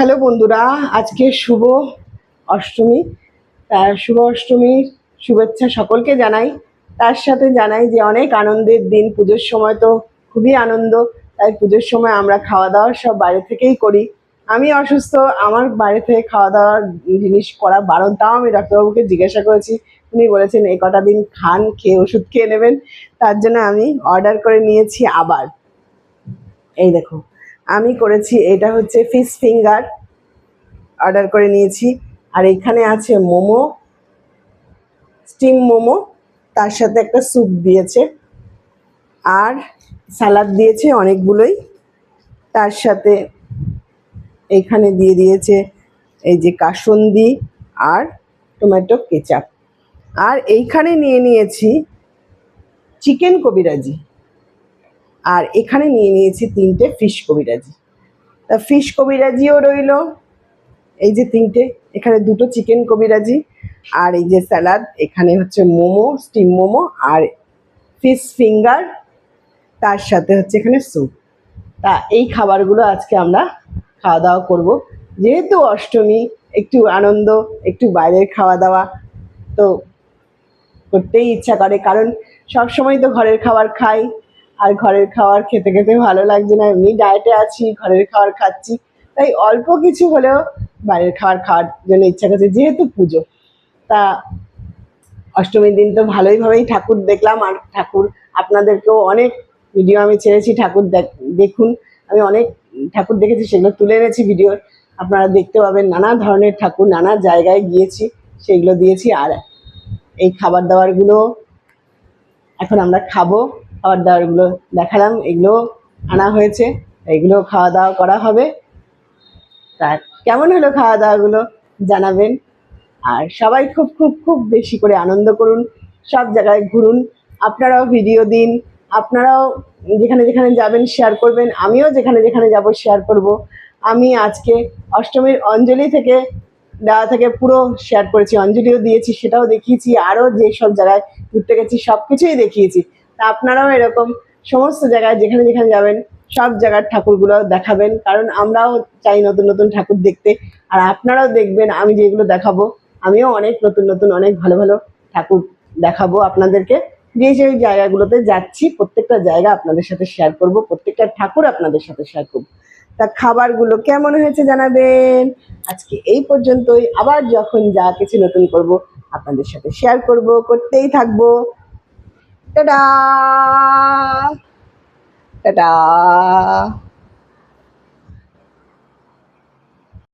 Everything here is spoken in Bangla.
হ্যালো বন্ধুরা, আজকে শুভ অষ্টমী। শুভ অষ্টমীর শুভেচ্ছা সকলকে জানাই। তার সাথে জানাই যে অনেক আনন্দের দিন, পুজোর সময় তো খুবই আনন্দ, তাই পুজোর সময় আমরা খাওয়া দাওয়া সব বাইরে থেকেই করি। আমি অসুস্থ, আমার বাইরে থেকে খাওয়া দাওয়ার জিনিস করা বারণ, তাও আমি ডাক্তারবাবুকে জিজ্ঞাসা করেছি। উনি বলেছেন, এই কটা দিন খান, খেয়ে ওষুধ খেয়ে নেবেন। তার জন্য আমি অর্ডার করে নিয়েছি আবার। এই দেখো আমি করেছি, এটা হচ্ছে ফিশ ফিঙ্গার অর্ডার করে নিয়েছি। আর এখানে আছে মোমো স্টিম মোমো, তার সাথে একটা স্যুপ দিয়েছে। আর স্যালাড দিয়েছে অনেকগুলোই, তার সাথে এইখানে দিয়ে দিয়েছে এই যে কাসন্দি আর টমেটো কেচাপ। আর এইখানে নিয়ে নিয়েছি চিকেন কবিরাজি। আর এখানে নিয়ে নিয়েছি তিনটে ফিশ কবিরাজি। তা ফিশ কবিরাজিও রইল, এই যে তিনটে, এখানে দুটো চিকেন কবিরাজি, আর এই যে স্যালাড এখানে হচ্ছে মোমো স্টিম মোমো, আর ফিশ ফিঙ্গার তার সাথে হচ্ছে এখানে স্যুপ তা এই খাবারগুলো আজকে আমরা খাওয়া দাওয়া করব। যেহেতু অষ্টমী, একটু আনন্দ, একটু বাইরের খাওয়া দাওয়া, তো করতেই ইচ্ছা করে, কারণ সব সময় তো ঘরের খাবার খাই। আর ঘরের খাবার খেতে খেতে ভালো লাগছে না। এমনি ডায়েটে আছি, ঘরের খাবার খাচ্ছি। তাই অল্প কিছু হলেও বাইরের খাবার খাওয়ার জন্য ইচ্ছা করছে, যেহেতু পুজো। তা অষ্টমীর দিন তো ভালোইভাবেই ঠাকুর দেখলাম। আর ঠাকুর, আপনাদেরকেও অনেক ভিডিও আমি ছেড়েছি, ঠাকুর দেখ- দেখুন। আমি অনেক ঠাকুর দেখেছি, সেগুলো তুলে এনেছি ভিডিও আপনারা দেখতে পাবেন নানা ধরনের ঠাকুর, নানা জায়গায় গিয়েছি, সেগুলো দিয়েছি। আর এই খাবার দাবারগুলো এখন আমরা খাব। খাবার দাবারগুলো দেখালাম, এগুলো আনা হয়েছে, এগুলো খাওয়া দাওয়া করা হবে। তা কেমন হলো খাওয়া দাওয়াগুলো জানাবেন? আর সবাই খুব খুব খুব বেশি করে আনন্দ করুন, সব জায়গায় ঘুরুন। আপনারাও ভিডিও দিন, আপনারাও যেখানে যেখানে যাবেন শেয়ার করবেন, আমিও যেখানে যেখানে যাব শেয়ার করব। আমি আজকে অষ্টমীর অঞ্জলি থেকে, দেওয়া থেকে পুরো শেয়ার করেছি, অঞ্জলিও দিয়েছি, সেটাও দেখিয়েছি, আরও যেসব জায়গায় ঘুরতে গেছি সব কিছুই দেখিয়েছি। তা আপনারাও এরকম সমস্ত জায়গায় যেখানে যেখানে যাবেন, সব জায়গার ঠাকুরগুলো দেখাবেন। কারণ আমরাও চাই নতুন নতুন ঠাকুর দেখতে। আর আপনারাও দেখবেন, আমি যেগুলো দেখাবো, আমিও অনেক নতুন নতুন, অনেক ভালো ভালো ঠাকুর দেখাবো আপনাদেরকে। যে যে জায়গাগুলোতে যাচ্ছি, প্রত্যেকটা জায়গা আপনাদের সাথে শেয়ার করব, প্রত্যেকটা ঠাকুর আপনাদের সাথে শেয়ার করব। তা খাবারগুলো কেমন হয়েছে জানাবেন? আজকে এই পর্যন্তই। আবার যখন যা কিছু নতুন করব, আপনাদের সাথে শেয়ার করব, করতেই থাকব। Ta-da! Ta-da!